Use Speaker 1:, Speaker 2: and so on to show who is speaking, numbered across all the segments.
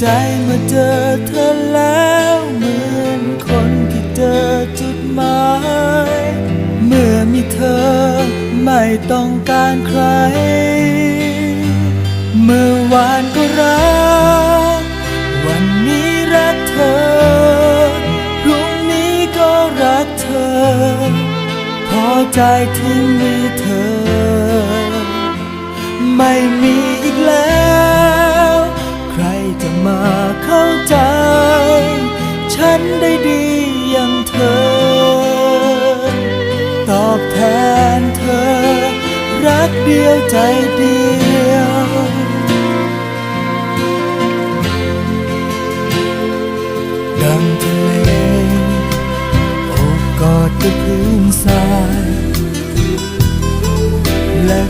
Speaker 1: ใจเมื่อเจอเธอแล้วเหมือนคนที่เจอจุดหมาย เมื่อมีเธอไม่ต้องการใคร เมื่อวานก็รัก วันนี้รักเธอพรุ่งนี้ก็รักเธอ พอใจที่มีเธอ ไม่มี เดียวใจเดียว ดังทะเลโอบกอดกับพื้นทรายและ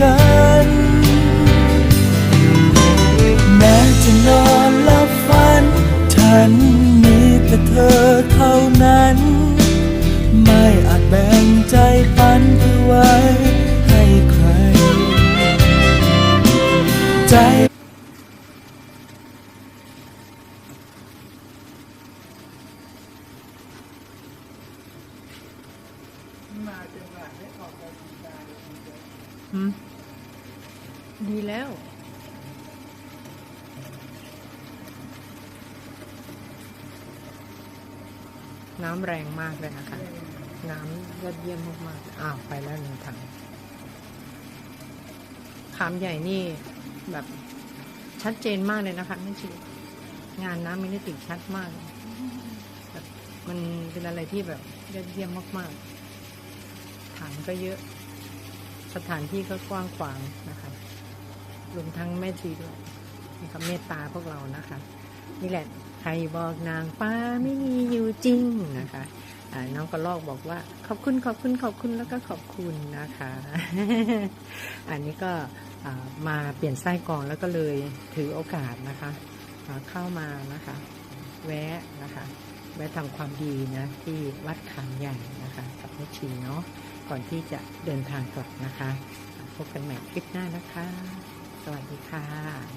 Speaker 1: กัน แม้จะนอนหลับฝัน ฉันมีแต่เธอเท่านั้น ไม่อาจแบ่งใจปันเพื่อไว้ให้ใคร ใจมาจัง
Speaker 2: หืมดี ดีแล้ว น้ำแรงมากเลยนะคะ น้ำยอดเยี่ยมมากๆอ้าว ไปแล้วหนึ่งถังขามใหญ่นี่แบบชัดเจนมากเลยนะคะไม่ชีงานน้ำมินิติชัดมากแบบมันเป็นอะไรที่แบบยอดเยี่ยมมากๆถังก็เยอะ สถานที่ก็กว้างขวางนะคะรวมทั้งแม่ชีด้วยนี่ก็เมตตาพวกเรานะคะ นี่แหละใครบอกนางฟ้าไม่มีอยู่จริงนะคะน้องกระลอกบอกว่า ขอบคุณขอบคุณขอบคุณแล้วก็ขอบคุณนะคะ อันนี้ก็มาเปลี่ยนไส้กรองแล้วก็เลยถือโอกาสนะคะเข้ามานะคะ แวะนะคะ แวะทำความดีนะที่วัดขามใหญ่นะคะ กับแม่ชีเนาะ ก่อนที่จะเดินทางกลับนะคะ พบกันใหม่คลิปหน้านะคะ สวัสดีค่ะ